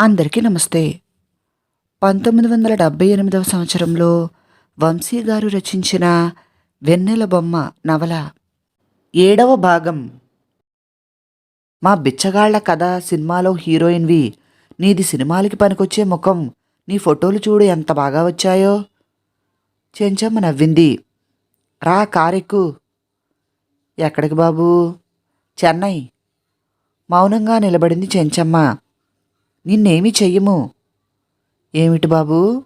అందరికీ నమస్తే. పంతొమ్మిది వందల డెబ్బై ఎనిమిదవ సంవత్సరంలో వంశీ గారు రచించిన వెన్నెల బొమ్మ నవల. ఏడవ భాగం. మా బిచ్చగాళ్ళ కథ సినిమాలో హీరోయిన్వి నీది సినిమాలకి పనికొచ్చే ముఖం నీ ఫోటోలు చూడు ఎంత బాగా వచ్చాయో. చెంచమ్మ నవ్వింది. రా కారెక్కు. ఎక్కడికి బాబూ? చెన్నై. మౌనంగా నిలబడింది చెంచమ్మ. నిన్నేమీ చెయ్యము. ఏమిటి బాబూ?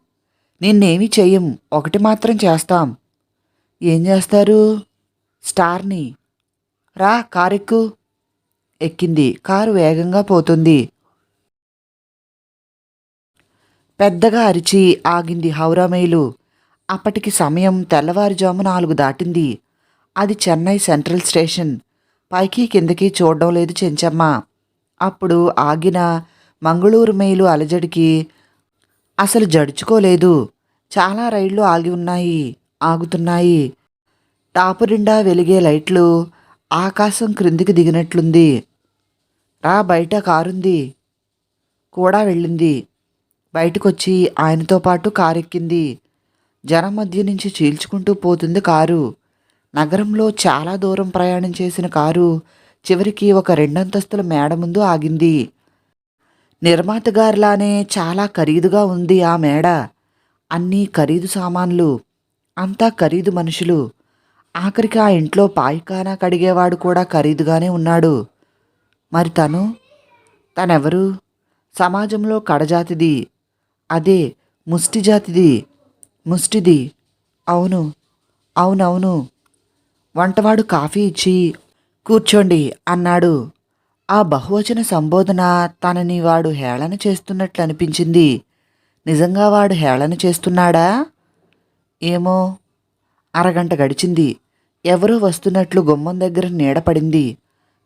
నిన్నేమీ చెయ్యం ఒకటి మాత్రం చేస్తాం. ఏం చేస్తారు? స్టార్ని. రా కారెక్కు. ఎక్కింది. కారు వేగంగా పోతుంది. పెద్దగా అరిచి ఆగింది హౌరా మైలు. అప్పటికి సమయం తెల్లవారుజాము నాలుగు దాటింది. అది చెన్నై సెంట్రల్ స్టేషన్. పైకి కిందకి చూడడం లేదు చెంచమ్మ. అప్పుడు ఆగిన మంగళూరు మెయిలు అలజడికి అసలు జడుచుకోలేదు. చాలా రైళ్ళు ఆగి ఉన్నాయి ఆగుతున్నాయి. టాపురిండా వెలిగే లైట్లు ఆకాశం క్రిందికి దిగినట్లుంది. రా బయట కారుంది. కూడా వెళ్ళింది. బయటకొచ్చి ఆయనతో పాటు కారెక్కింది. జనం మధ్య నుంచి చీల్చుకుంటూ పోతుంది కారు. నగరంలో చాలా దూరం ప్రయాణం చేసిన కారు చివరికి ఒక రెండంతస్తుల మేడ ముందు ఆగింది. నిర్మాత గారిలానే చాలా ఖరీదుగా ఉంది ఆ మేడ. అన్నీ ఖరీదు సామాన్లు అంతా ఖరీదు మనుషులు. ఆఖరికి ఆ ఇంట్లో పాయికానా కడిగేవాడు కూడా ఖరీదుగానే ఉన్నాడు. మరి తను? తనెవరు? సమాజంలో కడజాతిది. అదే ముష్టి జాతిది ముష్టిది. అవును అవునవును. వంటవాడు కాఫీ ఇచ్చి కూర్చోండి అన్నాడు. ఆ బహువచన సంబోధన తనని వాడు హేళన చేస్తున్నట్లు అనిపించింది. నిజంగా వాడు హేళన చేస్తున్నాడా? ఏమో. అరగంట గడిచింది. ఎవరో వస్తున్నట్లు గుమ్మం దగ్గర నీడ పడింది.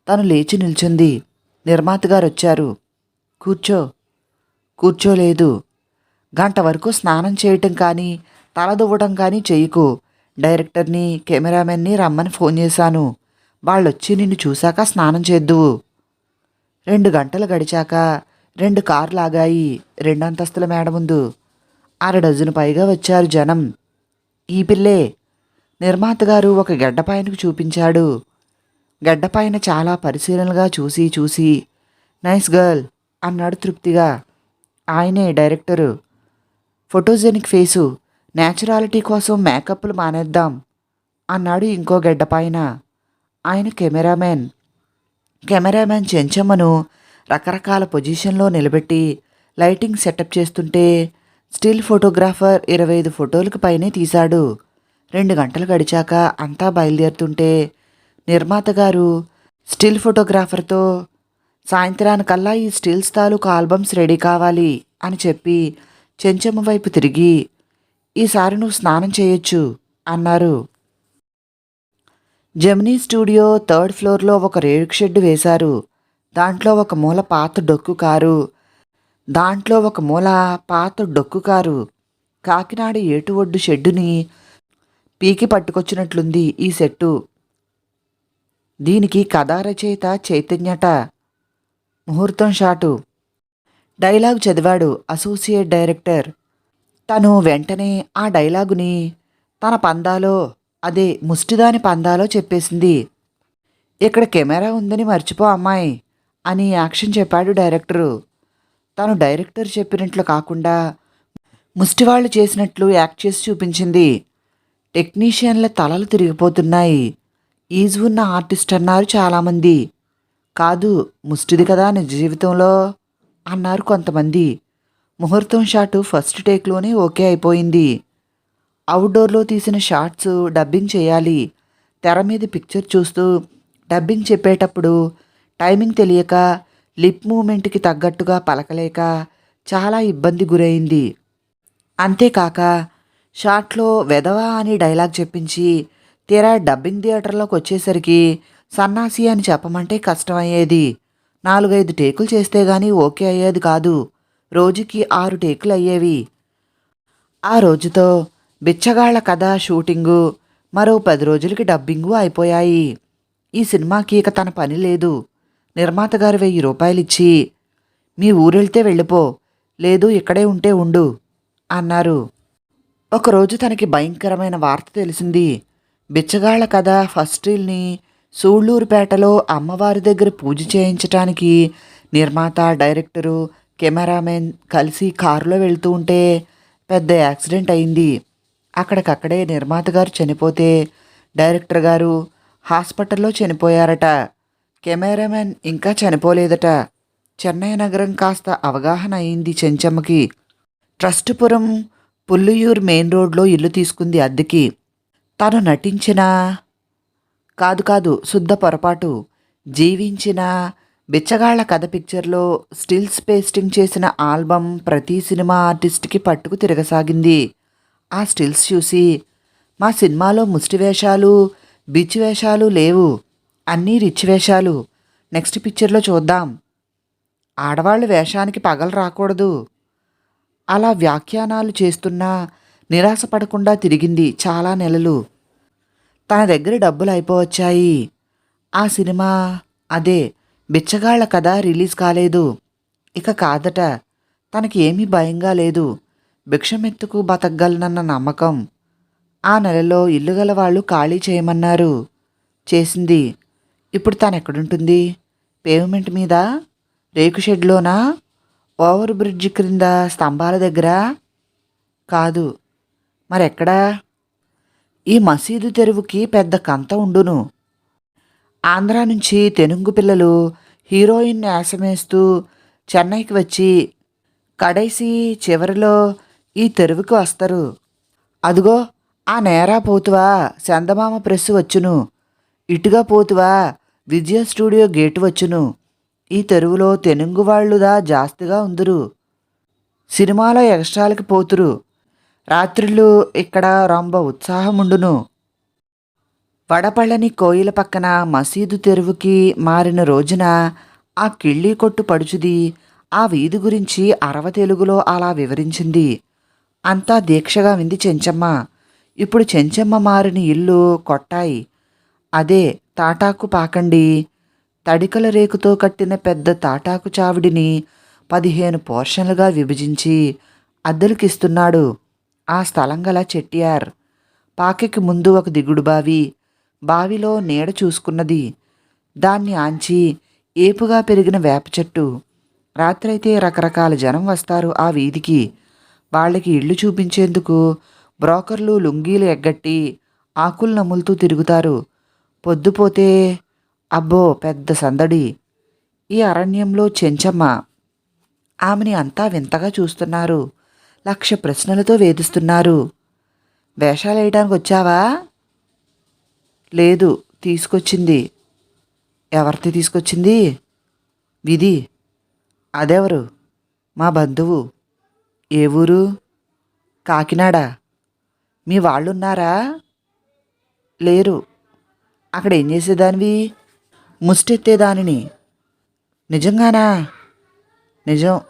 తను లేచి నిల్చుంది. నిర్మాత గారు వచ్చారు కూర్చో కూర్చోలేదు గంట వరకు స్నానం చేయటం కానీ తల దువ్వడం కానీ చేయకు. డైరెక్టర్ని కెమెరామెన్ని రమ్మని ఫోన్ చేశాను. వాళ్ళొచ్చి నిన్ను చూశాక స్నానం చేద్దువు. రెండు గంటలు గడిచాక రెండు కార్లు ఆగాయి రెండంతస్తుల మేడ ముందు అర డజను పైగా వచ్చారు జనం. ఈ పిల్లే నిర్మాత గారు ఒక గడ్డపాయనకు చూపించాడు. గడ్డపాయన చాలా పరిశీలనగా చూసి చూసి నైస్ గర్ల్ అన్నాడు తృప్తిగా. ఆయనే డైరెక్టరు ఫోటోజెనిక్ ఫేసు నేచురాలిటీ కోసం మేకప్లు మానేద్దాం అన్నాడు ఇంకో గడ్డపాయన. ఆయన కెమెరామెన్ కెమెరామ్యాన్ చెంచమ్మను రకరకాల పొజిషన్లో నిలబెట్టి లైటింగ్ సెటప్ చేస్తుంటే స్టిల్ ఫోటోగ్రాఫర్ ఇరవై ఐదు ఫోటోలకు పైనే తీశాడు. రెండు గంటలు గడిచాక అంతా బయలుదేరుతుంటే నిర్మాత గారు స్టిల్ ఫోటోగ్రాఫర్తో సాయంత్రానికల్లా ఈ స్టిల్స్ తాలూకు ఆల్బమ్స్ రెడీ కావాలి అని చెప్పి చెంచమ్మ వైపు తిరిగి ఈసారి నువ్వు స్నానం చేయొచ్చు అన్నారు. జెమినీ స్టూడియో థర్డ్ ఫ్లోర్లో ఒక రేకు షెడ్ వేశారు. దాంట్లో ఒక మూల పాత డొక్కు కారు. దాంట్లో ఒక మూల పాత డొక్కు కారు. కాకినాడ ఏటు ఒడ్డు షెడ్డుని పీకి పట్టుకొచ్చినట్లుంది ఈ సెట్టు. దీనికి కథారచయిత చైతన్యట. ముహూర్తం షాటు. డైలాగ్ చదివాడు అసోసియేట్ డైరెక్టర్. తను వెంటనే ఆ డైలాగుని తన పందాలో అదే ముష్టిదాని పందాలో చెప్పేసింది. ఇక్కడ కెమెరా ఉందని మర్చిపో అమ్మాయి అని యాక్షన్ చెప్పాడు డైరెక్టరు. తను డైరెక్టర్ చెప్పినట్లు కాకుండా ముష్టివాళ్ళు చేసినట్లు యాక్ట్ చేసి చూపించింది. టెక్నీషియన్ల తలలు తిరిగిపోతున్నాయి. ఈజ్ ఉన్న ఆర్టిస్ట్ అన్నారు చాలామంది. కాదు ముష్టిది కదా నిజ జీవితంలో అన్నారు కొంతమంది. ముహూర్తం షాటు ఫస్ట్ టేక్లోనే ఓకే అయిపోయింది. అవుట్డోర్లో తీసిన షార్ట్స్ డబ్బింగ్ చేయాలి. తెర మీద పిక్చర్ చూస్తూ డబ్బింగ్ చెప్పేటప్పుడు టైమింగ్ తెలియక లిప్ మూమెంట్కి తగ్గట్టుగా పలకలేక చాలా ఇబ్బంది గురైంది. అంతేకాక షార్ట్లో వెధవా అని డైలాగ్ చెప్పించి తీరా డబ్బింగ్ థియేటర్లోకి వచ్చేసరికి సన్నాసి అని చెప్పమంటే కష్టమయ్యేది. నాలుగైదు టేకులు చేస్తే గానీ ఓకే అయ్యేది కాదు. రోజుకి ఆరు టేకులు అయ్యేవి. ఆ రోజుతో బిచ్చగాళ్ళ కథ షూటింగు మరో పది రోజులకి డబ్బింగు అయిపోయాయి. ఈ సినిమాకి ఇక తన పని లేదు. నిర్మాత గారు వెయ్యి రూపాయలిచ్చి మీ ఊరెళ్తే వెళ్ళిపో లేదు ఇక్కడే ఉంటే ఉండు అన్నారు. ఒకరోజు తనకి భయంకరమైన వార్త తెలిసింది. బిచ్చగాళ్ళ కథ ఫస్ట్ రీల్ని సూళ్ళూరుపేటలో అమ్మవారి దగ్గర పూజ చేయించటానికి నిర్మాత డైరెక్టరు కెమెరామెన్ కలిసి కారులో వెళ్తూ ఉంటే పెద్ద యాక్సిడెంట్ అయింది. అక్కడికక్కడే నిర్మాత గారు చనిపోతే డైరెక్టర్ గారు హాస్పిటల్లో చనిపోయారట. కెమెరామెన్ ఇంకా చనిపోలేదట. చెన్నై నగరం కాస్త అవగాహన అయింది చెంచమ్మకి. ట్రస్టుపురం పుల్లుయూర్ మెయిన్ రోడ్లో ఇల్లు తీసుకుంది అద్దెకి. తను నటించిన కాదు కాదు శుద్ధ పొరపాటు. జీవించిన బిచ్చగాళ్ళ కథ పిక్చర్లో స్టిల్స్ పేస్టింగ్ చేసిన ఆల్బమ్ ప్రతి సినిమా ఆర్టిస్ట్కి పట్టుకు తిరగసాగింది. ఆ స్టిల్స్ చూసి మా సినిమాలో ముష్టి వేషాలు బిచ్ వేషాలు లేవు. అన్నీ రిచ్ వేషాలు. నెక్స్ట్ పిక్చర్లో చూద్దాం. ఆడవాళ్ళు వేషానికి పగలు రాకూడదు. అలా వ్యాఖ్యానాలు చేస్తున్నా నిరాశపడకుండా తిరిగింది చాలా నెలలు. తన దగ్గర డబ్బులు అయిపోవచ్చాయి. ఆ సినిమా అదే బిచ్చగాళ్ళ కథ రిలీజ్ కాలేదు. ఇక కాదట. తనకి ఏమీ భయంగా లేదు. భిక్షమెత్తుకు బతకగలనన్న నమ్మకం. ఆ నెలలో ఇల్లు గల వాళ్ళు ఖాళీ చేయమన్నారు. చేసింది. ఇప్పుడు తను ఎక్కడుంటుంది పేవ్మెంట్ మీద? రేకు షెడ్లోనా? ఓవర్ బ్రిడ్జ్ క్రింద స్తంభాల దగ్గర? కాదు. మరెక్కడా? ఈ మసీదు తెరువుకి పెద్ద కంత ఉండును. ఆంధ్రా నుంచి తెనుగు పిల్లలు హీరోయిన్ యాసమేస్తూ చెన్నైకి వచ్చి కడైసి చివరిలో ఈ తెరువుకి వస్తారు. అదిగో ఆ నేరా పోతువా చందమామ ప్రెస్ వచ్చును. ఇటుగా పోతువా విజయ స్టూడియో గేటు వచ్చును. ఈ తెరువులో తెనుగు వాళ్ళుదా జాస్తిగా ఉందరు. సినిమాలో ఎక్స్ట్రాలకి పోతురు. రాత్రిళ్ళు ఇక్కడ రొంబ ఉత్సాహముండును. వడపళ్ళని కోయిల పక్కన మసీదు తెరువుకి మారిన రోజున ఆ కిళ్ళీ కొట్టు పడుచుది ఆ వీధి గురించి అరవ తెలుగులో అలా వివరించింది. అంతా దీక్షగా వింది చెంచమ్మ. ఇప్పుడు చెంచమ్మ మారిన ఇల్లు కొట్టాయి. అదే తాటాకు పాకండి. తడికల రేకుతో కట్టిన పెద్ద తాటాకు చావిడిని పదిహేను పోర్షన్లుగా విభజించి అద్దెలకిస్తున్నాడు. ఆ స్థలం గల చెట్టియార్. పాకెకి ముందు ఒక దిగుడు బావి బావిలో నీడ చూసుకున్నది. దాన్ని ఆంచి ఏపుగా పెరిగిన వేప చెట్టు. రాత్రైతే రకరకాల జనం వస్తారు ఆ వీధికి. వాళ్ళకి ఇళ్ళు చూపించేందుకు బ్రోకర్లు లుంగీలు ఎగ్గట్టి ఆకులు నములుతూ తిరుగుతారు. పొద్దుపోతే అబ్బో పెద్ద సందడి. ఈ అరణ్యంలో చెంచమ్మ. ఆమెని అంతా వింతగా చూస్తున్నారు. లక్ష ప్రశ్నలతో వేధిస్తున్నారు. వేషాలు వేయడానికి వచ్చావా? లేదు తీసుకొచ్చింది. ఎవరిది తీసుకొచ్చింది? విధి. అదెవరు? మా బంధువు. ఏ ఊరు? కాకినాడ. మీ వాళ్ళున్నారా? లేరు. అక్కడ ఏం చేసేదానివి? ముష్టెత్తేదానిని. నిజంగానా? నిజం.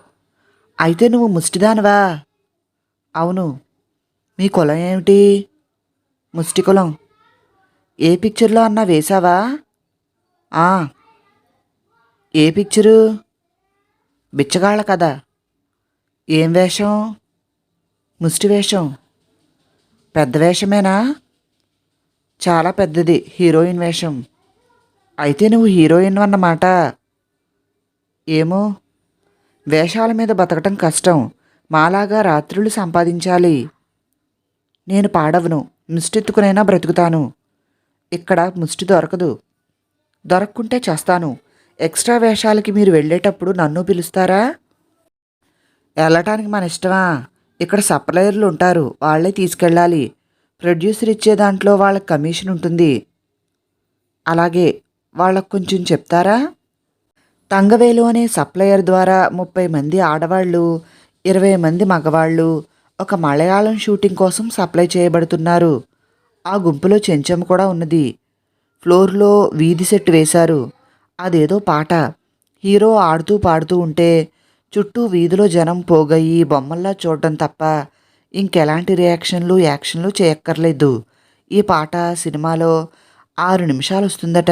అయితే నువ్వు ముష్టిదానివా? అవును. మీ కులం ఏమిటి? ముష్టి కులం. ఏ పిక్చర్లో అన్నా వేశావా? ఏ పిక్చరు? బిచ్చగాళ్ళ కదా ఏం వేషం? ముష్టి వేషం? పెద్ద వేషమేనా? చాలా పెద్దది హీరోయిన్ వేషం. అయితే నువ్వు హీరోయిన్ అన్నమాట. ఏమో? వేషాల మీద బతకటం కష్టం. మాలాగా రాత్రులు సంపాదించాలి. నేను పాడవను. ముష్టెత్తుకునైనా బ్రతుకుతాను. ఇక్కడ ముష్టి దొరకదు. దొరక్కుంటే చేస్తాను. ఎక్స్ట్రా వేషాలకి మీరు వెళ్ళేటప్పుడు నన్ను పిలుస్తారా? వెళ్ళటానికి మన ఇష్టమా? ఇక్కడ సప్లయర్లు ఉంటారు వాళ్ళే తీసుకెళ్ళాలి. ప్రొడ్యూసర్ ఇచ్చే దాంట్లో వాళ్ళకి కమిషన్ ఉంటుంది. అలాగే వాళ్ళకు కొంచెం చెప్తారా? తంగవేలు అనే సప్లయర్ ద్వారా ముప్పై మంది ఆడవాళ్ళు ఇరవై మంది మగవాళ్ళు ఒక మలయాళం షూటింగ్ కోసం సప్లై చేయబడుతున్నారు. ఆ గుంపులో చెంచం కూడా ఉన్నది. ఫ్లోర్లో వీధి సెట్ వేశారు. అదేదో పాట. హీరో ఆడుతూ పాడుతూ ఉంటే చుట్టూ వీధిలో జనం పోగయ్యి బొమ్మల్లా చూడడం తప్ప ఇంకెలాంటి రియాక్షన్లు యాక్షన్లు చేయక్కర్లేదు. ఈ పాట సినిమాలో ఆరు నిమిషాలు వస్తుందట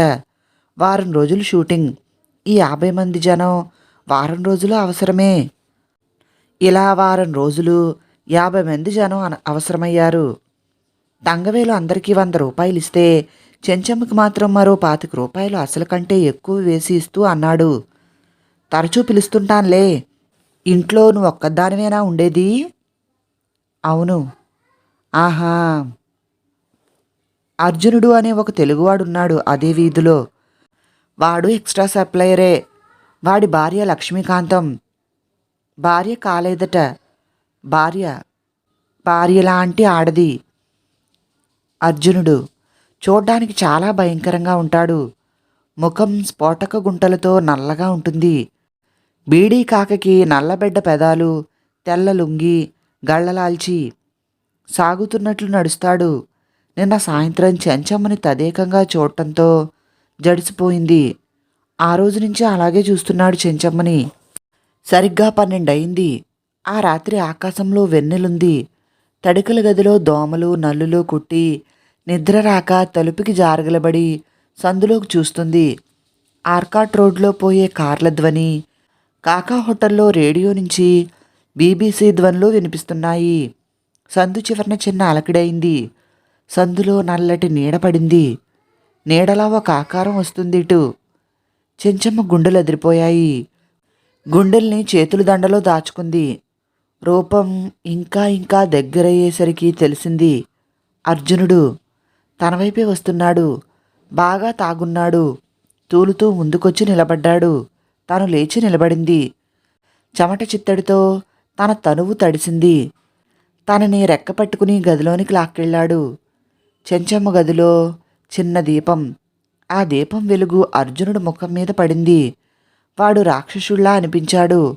వారం రోజులు షూటింగ్. ఈ యాభై మంది జనం వారం రోజులు అవసరమే. ఇలా వారం రోజులు యాభై మంది జనం అన- అవసరమయ్యారు. తంగవేలు అందరికీ వంద రూపాయలు ఇస్తే చెంచమ్మకి మాత్రం మరో పాతిక రూపాయలు అసలు కంటే ఎక్కువ వేసి ఇస్తూ అన్నాడు. తరచూ పిలుస్తుంటానులే. ఇంట్లో నువ్వు ఒక్కదానివేనా ఉండేది? అవును. ఆహా. అర్జునుడు అనే ఒక తెలుగువాడున్నాడు అదే వీధిలో. వాడు ఎక్స్ట్రా సప్లయరే. వాడి భార్య లక్ష్మీకాంతం. భార్య కాలేదట. భార్య. భార్య లాంటి ఆడది. అర్జునుడు చూడ్డానికి చాలా భయంకరంగా ఉంటాడు. ముఖం స్ఫోటక గుంటలతో నల్లగా ఉంటుంది. బీడీ కాకకి నల్లబెడ్డ పెదాలు తెల్ల లుంగి గళ్ళలాల్చి సాగుతున్నట్లు నడుస్తాడు. నిన్న సాయంత్రం చెంచమ్మని తదేకంగా చూడటంతో జడిసిపోయింది. ఆ రోజు నుంచి అలాగే చూస్తున్నాడు చెంచమ్మని. సరిగ్గా పన్నెండయింది. ఆ రాత్రి ఆకాశంలో వెన్నెలుంది. తడికల గదిలో దోమలు నల్లులు కుట్టి నిద్ర రాక తలుపుకి జారగలబడి సందులోకి చూస్తుంది. ఆర్కాట్ రోడ్లో పోయే కార్ల ధ్వని కాకా హోటల్లో రేడియో నుంచి బీబీసీ ధ్వనులు వినిపిస్తున్నాయి. సందు చివరన చిన్న అలకిడైంది. సందులో నల్లటి నీడ పడింది. నీడలా ఒక ఆకారం వస్తుంది ఇటు. చెంచమ్మ గుండెలు అదిరిపోయాయి గుండెల్ని చేతుల దండలో దాచుకుంది. రూపం ఇంకా ఇంకా దగ్గరయ్యేసరికి తెలిసింది. అర్జునుడు తన వైపే వస్తున్నాడు. బాగా తాగున్నాడు. తూలుతూ ముందుకొచ్చి నిలబడ్డాడు. తాను లేచి నిలబడింది. చెమట చిత్తడితో తన తనువు తడిసింది. తనని రెక్క పట్టుకుని గదిలోనికి లాక్కెళ్ళాడు. చెంచమ్మ గదిలో చిన్న దీపం. ఆ దీపం వెలుగు అర్జునుడు ముఖం మీద పడింది. వాడు రాక్షసుల్లా అనిపించాడు.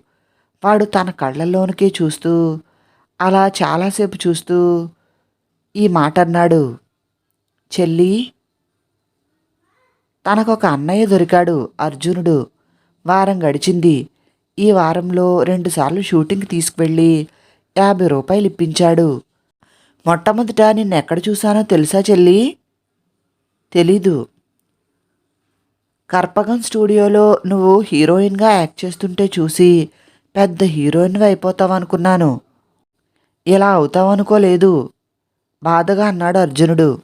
వాడు తన కళ్ళల్లోనికే చూస్తూ అలా చాలాసేపు చూస్తూ ఈ మాట అన్నాడు చెల్లి తనకొక అన్నయ్య దొరికాడు అర్జునుడు. వారం గడిచింది. ఈ వారంలో రెండుసార్లు షూటింగ్ తీసుకువెళ్ళి యాభై రూపాయలు ఇప్పించాడు. మొట్టమొదట నిన్నెక్కడ చూశానో తెలుసా చెల్లి? తెలీదు. కర్పగం స్టూడియోలో నువ్వు హీరోయిన్గా యాక్ట్ చేస్తుంటే చూసి పెద్ద హీరోయిన్ అయిపోతావు అనుకున్నాను. ఇలా అవుతావు అనుకోలేదు. బాధగా అన్నాడు అర్జునుడు.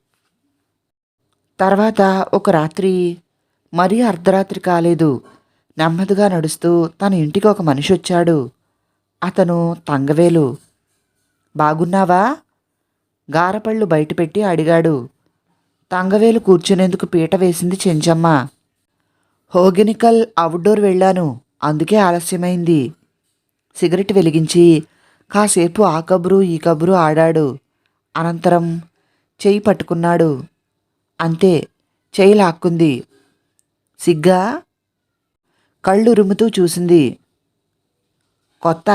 తర్వాత ఒక రాత్రి మరీ అర్ధరాత్రి కాలేదు. నెమ్మదిగా నడుస్తూ తన ఇంటికి ఒక మనిషి వచ్చాడు. అతను తంగవేలు. బాగున్నావా? గారపళ్ళు బయటపెట్టి అడిగాడు. తంగవేలు కూర్చునేందుకు పీట వేసింది చెంచమ్మ. హోగెనికల్ అవుట్డోర్ వెళ్ళాను. అందుకే ఆలస్యమైంది. సిగరెట్ వెలిగించి కాసేపు ఆ కబురు ఈ కబురు ఆడాడు. అనంతరం చెయ్యి పట్టుకున్నాడు. అంతే చెయ్యి లాక్కుంది. సిగ్గా? కళ్ళు రుముతూ చూసింది. కొత్త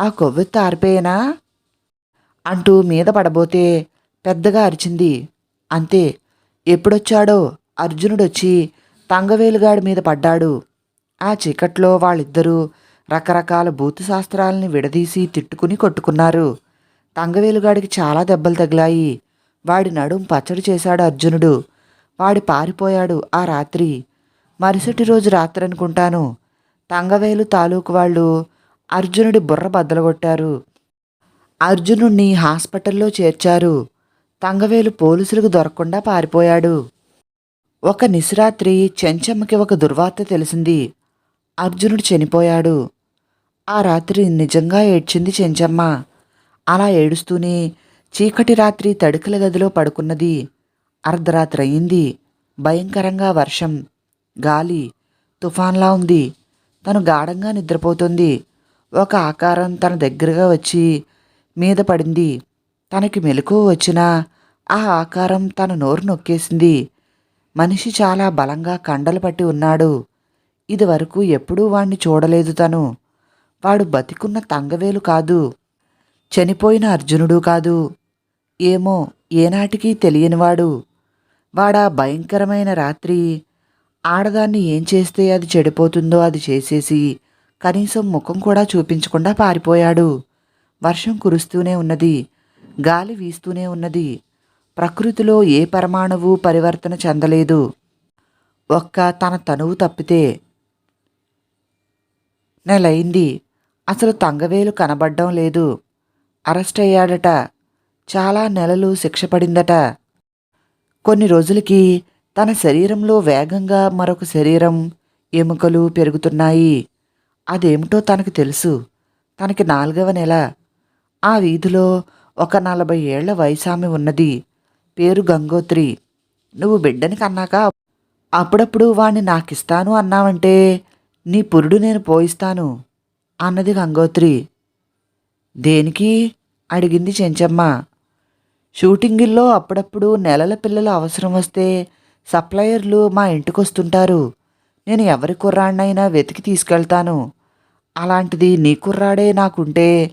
ఆ కొవ్వు తారిపోయేనా అంటూ మీద పడబోతే పెద్దగా అరిచింది. అంతే ఎప్పుడొచ్చాడో అర్జునుడొచ్చి తంగవేలుగాడి మీద పడ్డాడు. ఆ చీకట్లో వాళ్ళిద్దరూ రకరకాల భూతశాస్త్రాలని విడదీసి తిట్టుకుని కొట్టుకున్నారు. తంగవేలుగాడికి చాలా దెబ్బలు తగిలాయి. వాడి నడుం పచ్చడి చేశాడు అర్జునుడు. వాడి పారిపోయాడు ఆ రాత్రి. మరుసటి రోజు రాత్రి అనుకుంటాను. తంగవేలు తాలూకు వాళ్ళు అర్జునుడి బుర్ర బద్దలగొట్టారు అర్జునుణ్ణి హాస్పిటల్లో చేర్చారు. తంగవేలు పోలీసులకు దొరకకుండా పారిపోయాడు. ఒక నిశరాత్రి చెంచమ్మకి ఒక దుర్వార్త తెలిసింది. అర్జునుడు చనిపోయాడు. ఆ రాత్రి నిజంగా ఏడ్చింది చెంచమ్మ. అలా ఏడుస్తూనే చీకటి రాత్రి తడికల గదిలో పడుకున్నది. అర్ధరాత్రి అయింది. భయంకరంగా వర్షం. గాలి తుఫాన్లా ఉంది. తను గాఢంగా నిద్రపోతుంది. ఒక ఆకారం తన దగ్గరగా వచ్చి మీద పడింది. తనకి మెలకువ వచ్చినా ఆ ఆకారం తన నోరు నొక్కేసింది. మనిషి చాలా బలంగా కండలు పట్టి ఉన్నాడు. ఇదివరకు ఎప్పుడూ వాణ్ణి చూడలేదు తను. వాడు బతికున్న తంగవేలు కాదు. చనిపోయిన అర్జునుడు కాదు. ఏమో ఏనాటికి తెలియనివాడు. వాడా భయంకరమైన రాత్రి ఆడదాన్ని ఏం చేస్తే అది చెడిపోతుందో అది చేసేసి కనీసం ముఖం కూడా చూపించకుండా పారిపోయాడు. వర్షం కురుస్తూనే ఉన్నది గాలి వీస్తూనే ఉన్నది. ప్రకృతిలో ఏ పరమాణువు పరివర్తన చెందలేదు. ఒక్క తన తనువు తప్పితే నెలయింది అసలు తంగవేలు కనబడ్డం లేదు. అరెస్ట్ అయ్యాడట. చాలా నెలలు శిక్ష పడిందట. కొన్ని రోజులకి తన శరీరంలో వేగంగా మరొక శరీరం ఎముకలు పెరుగుతున్నాయి. అదేమిటో తనకు తెలుసు. తనకి నాలుగవ నెల. ఆ వీధిలో ఒక నలభై ఏళ్ళ వయసామె ఉన్నది. పేరు గంగోత్రి. నువ్వు బిడ్డని కన్నాక అప్పుడప్పుడు వాణ్ణి నాకిస్తాను అన్నావంటే నీ పురుడు నేను పోయిస్తాను అన్నది గంగోత్రి. దేనికి? అడిగింది చెంచమ్మ. షూటింగుల్లో అప్పుడప్పుడు నెలల పిల్లలు అవసరం వస్తే సప్లయర్లు మా ఇంటికొస్తుంటారు. నేను ఎవరి కుర్రాడినైనా వెతికి తీసుకెళ్తాను. అలాంటిది నీ కుర్రాడే నాకుంటే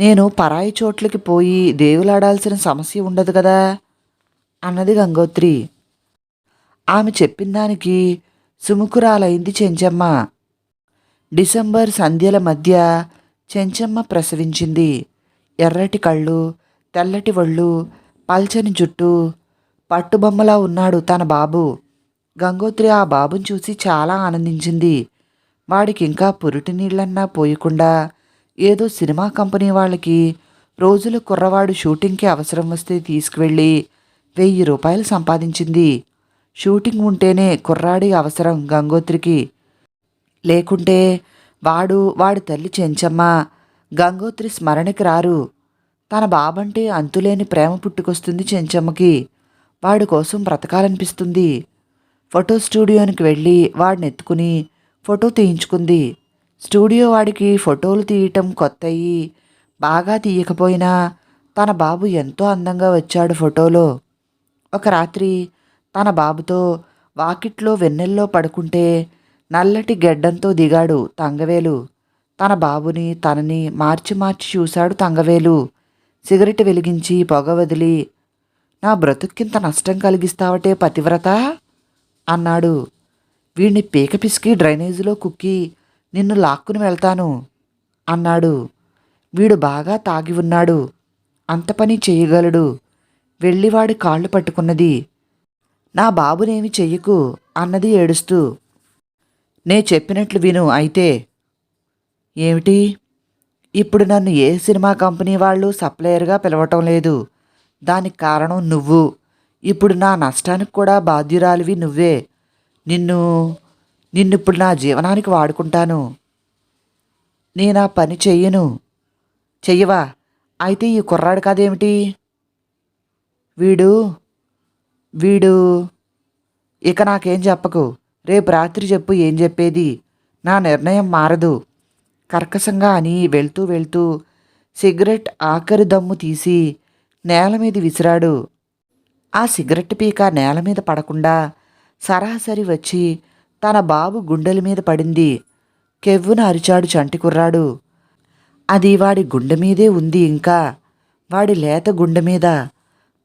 నేను పరాయి చోట్లకి పోయి దేవులాడాల్సిన సమస్య ఉండదు కదా? అన్నది గంగోత్రి. ఆమె చెప్పిన దానికి సుముఖురాలైంది చెంచమ్మ. డిసెంబర్ సంధ్యల మధ్య చెంచమ్మ ప్రసవించింది. ఎర్రటి కళ్ళు తెల్లటి ఒళ్ళు పల్చని జుట్టు పట్టుబొమ్మలా ఉన్నాడు తన బాబు. గంగోత్రి ఆ బాబుని చూసి చాలా ఆనందించింది. వాడికి ఇంకా పురిటి నీళ్ళన్నా పోయకుండా ఏదో సినిమా కంపెనీ వాళ్ళకి రోజులు కుర్రవాడు షూటింగ్కి అవసరం వస్తే తీసుకువెళ్ళి వెయ్యి రూపాయలు సంపాదించింది. షూటింగ్ ఉంటేనే కుర్రాడి అవసరం గంగోత్రికి. లేకుంటే వాడు వాడి తల్లి చెంచమ్మ గంగోత్రి స్మరణకి రారు. తన బాబంటే అంతులేని ప్రేమ పుట్టుకొస్తుంది చెంచమ్మకి. వాడి కోసం బ్రతకాలనిపిస్తుంది. ఫోటో స్టూడియోనికి వెళ్ళి వాడిని ఎత్తుకుని ఫోటో తీయించుకుంది. స్టూడియో వాడికి ఫోటోలు తీయటం కొత్తయి. బాగా తీయకపోయినా తన బాబు ఎంతో అందంగా వచ్చాడు ఫోటోలో. ఒక రాత్రి తన బాబుతో వాకిట్లో వెన్నెల్లో పడుకుంటే నల్లటి గెడ్డంతో దిగాడు తంగవేలు. తన బాబుని తనని మార్చి మార్చి చూశాడు తంగవేలు. సిగరెట్ వెలిగించి పొగ వదిలి నా బ్రతుక్కింత నష్టం కలిగిస్తావటే పతివ్రత? అన్నాడు. వీణ్ణి పీక పిసికి డ్రైనేజీలో కుక్కి నిన్ను లాక్కుని వెళ్తాను అన్నాడు. వీడు బాగా తాగి ఉన్నాడు. అంత పని చేయగలడు. వెళ్ళివాడి కాళ్ళు పట్టుకున్నది. నా బాబునేమి చెయ్యకు అన్నది ఏడుస్తూ. నే చెప్పినట్లు విను అయితే. ఏమిటి? ఇప్పుడు నన్ను ఏ సినిమా కంపెనీ వాళ్ళు సప్లయర్గా పిలవటం లేదు. దానికి కారణం నువ్వు. ఇప్పుడు నా నష్టానికి కూడా బాధ్యురాలివి నువ్వే. నిన్ను నిన్నిప్పుడు నా జీవనానికి వాడుకుంటాను. నేను ఆ పని చెయ్యను. చెయ్యవా? అయితే ఈ కుర్రాడు కాదేమిటి? వీడు వీడు ఇక నాకేం చెప్పకు. రేపు రాత్రి చెప్పు ఏం చెప్పేది. నా నిర్ణయం మారదు. కర్కశంగా అని వెళ్తూ వెళ్తూ సిగరెట్ ఆఖరి దమ్ము తీసి నేల మీద విసిరాడు. ఆ సిగరెట్ పీక నేల మీద పడకుండా సరాసరి వచ్చి తన బాబు గుండెల మీద పడింది. కెవ్వున అరిచాడు చంటి కుర్రాడు. అది వాడి గుండె మీదే ఉంది ఇంకా. వాడి లేత గుండె మీద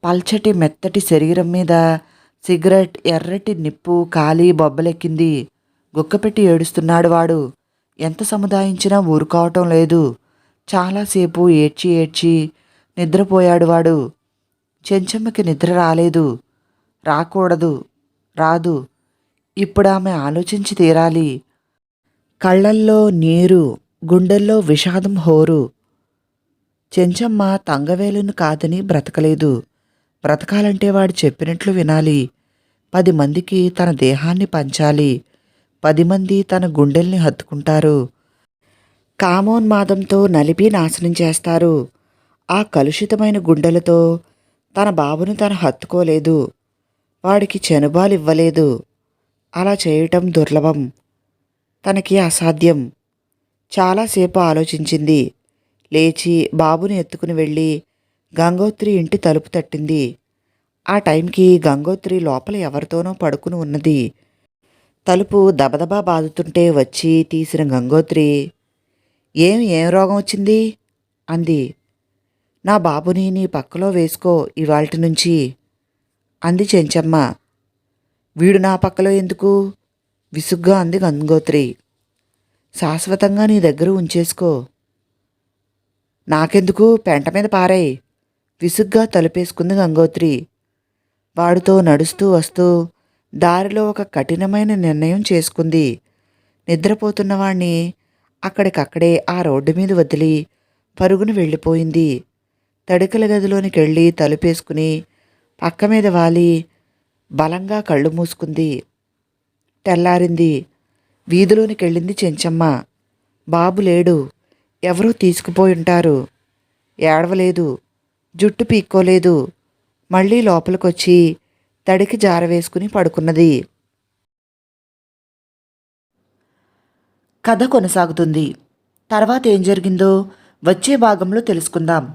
పల్చటి మెత్తటి శరీరం మీద సిగరెట్ ఎర్రటి నిప్పు కాలి బొబ్బలెక్కింది. గుక్కపెట్టి ఏడుస్తున్నాడు వాడు. ఎంత సముదాయించినా ఊరుకోవటం లేదు. చాలాసేపు ఏడ్చి ఏడ్చి నిద్రపోయాడు వాడు. చెంచమ్మకి నిద్ర రాలేదు. రాకూడదు రాదు. ఇప్పుడు ఆమె ఆలోచించి తీరాలి. కళ్ళల్లో నీరు గుండెల్లో విషాదం హోరు. చెంచమ్మ తంగవేలును కాదని బ్రతకలేదు. బ్రతకాలంటే వాడు చెప్పినట్లు వినాలి. పది మందికి తన దేహాన్ని పంచాలి. పది మంది తన గుండెల్ని హత్తుకుంటారు. కామోన్మాదంతో నలిపి నాశనం చేస్తారు. ఆ కలుషితమైన గుండెలతో తన బాబును తను హత్తుకోలేదు. వాడికి చెనుబాలివ్వలేదు. అలా చేయటం దుర్లభం. తనకి అసాధ్యం. చాలాసేపు ఆలోచించింది. లేచి బాబుని ఎత్తుకుని వెళ్ళి గంగోత్రి ఇంటి తలుపు తట్టింది. ఆ టైంకి గంగోత్రి లోపల ఎవరితోనో పడుకుని ఉన్నది. తలుపు దబదబా బాదుతుంటే వచ్చి తీసిన గంగోత్రి ఏం ఏం రోగం వచ్చింది? అంది. నా బాబుని నీ పక్కలో వేసుకో ఇవాల్టి నుంచి అంది చెంచమ్మ. వీడు నా పక్కలో ఎందుకు? విసుగ్గా అంది గంగోత్రి. శాశ్వతంగా నీ దగ్గర ఉంచేసుకో. నాకెందుకు? పెంట మీద పారాయి. విసుగ్గా తలుపేసుకుంది గంగోత్రి. వాడితో నడుస్తూ వస్తూ దారిలో ఒక కఠినమైన నిర్ణయం చేసుకుంది. నిద్రపోతున్నవాణ్ణి అక్కడికక్కడే ఆ రోడ్డు మీద వదిలి పరుగును వెళ్ళిపోయింది. తడికల గదిలోనికి వెళ్ళి తలుపేసుకుని పక్క మీద వాలి బలంగా కళ్ళు మూసుకుంది. తెల్లారింది. వీధిలోనికి వెళ్ళింది చెంచమ్మ. బాబు లేడు. ఎవరూ తీసుకుపోయి ఉంటారు. ఏడవలేదు. జుట్టు పీక్కోలేదు. మళ్ళీ లోపలికొచ్చి తడికి జారవేసుకుని పడుకున్నది. కథ కొనసాగుతుంది. తర్వాత ఏం జరిగిందో వచ్చే భాగంలో తెలుసుకుందాం.